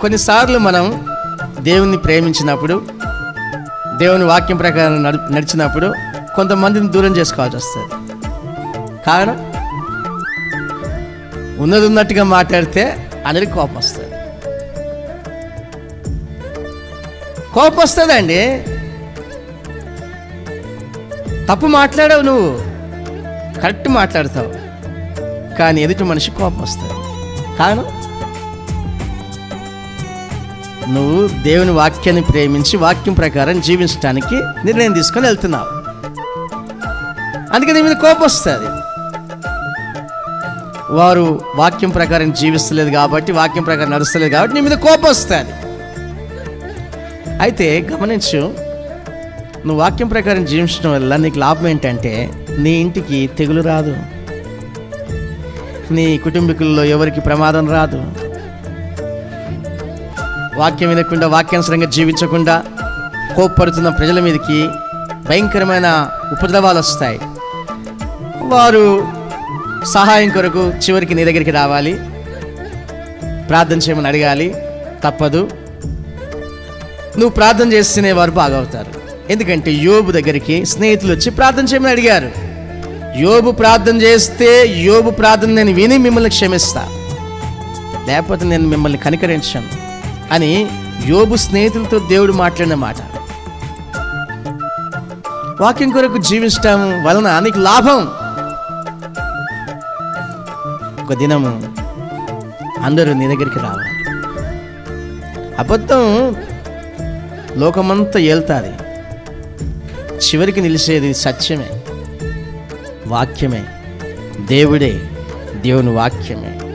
కొన్నిసార్లు మనం దేవుణ్ణి ప్రేమించినప్పుడు దేవుని వాక్యం ప్రకారం నడిచినప్పుడు కొంతమందిని దూరం చేసుకోవాల్సి వస్తుంది. కారణం? ఉన్నది ఉన్నట్టుగా మాట్లాడితే అందరికి కోపం వస్తుంది. కోపం వస్తుందండి. తప్పు మాట్లాడావు నువ్వు. కరెక్ట్ మాట్లాడతావు. కానీ ఎదుటి మనిషి కోపం వస్తుంది. కారణం? నువ్వు దేవుని వాక్యాన్ని ప్రేమించి వాక్యం ప్రకారం జీవించడానికి నిర్ణయం తీసుకొని వెళ్తున్నావు. అందుకే నీ మీద కోపం వస్తుంది. వారు వాక్యం ప్రకారం జీవిస్తలేదు కాబట్టి వాక్యం ప్రకారం నడుస్తలేదు కాబట్టి నీ మీద కోపం వస్తుంది. అయితే గమనించు నువ్వు వాక్యం ప్రకారం జీవించడం వల్ల నీకు లాభం ఏంటంటే నీ ఇంటికి తెగులు రాదు. నీ కుటుంబీకుల్లో ఎవరికి ప్రమాదం రాదు. వాక్యం వినకుండా వాక్యానుసరంగా జీవించకుండా కోప్పడుతున్న ప్రజల మీదకి భయంకరమైన ఉపద్రవాలు వస్తాయి. వారు సహాయం కొరకు చివరికి నీ దగ్గరికి రావాలి. ప్రార్థన చేయమని అడగాలి. తప్పదు. నువ్వు ప్రార్థన చేస్తేనే వారు బాగవుతారు. ఎందుకంటే యోబు దగ్గరికి స్నేహితులు వచ్చి ప్రార్థన చేయమని అడిగారు. యోబు ప్రార్థన చేస్తే యోబు ప్రార్థన నేను విని మిమ్మల్ని క్షమిస్తా. లేకపోతే నేను మిమ్మల్ని కనికరించాను. అని యోబు స్నేహితులతో దేవుడు మాట్లాడిన మాట. వాక్యం కొరకు జీవించటం వలన నీకు లాభం. ఒక దినము అందరూ నీ దగ్గరికి రావాలి. అబద్ధం లోకమంతా ఏల్తాది. చివరికి నిలిచేది సత్యమే. వాక్యమే. దేవుడే దేవుని వాక్యమే.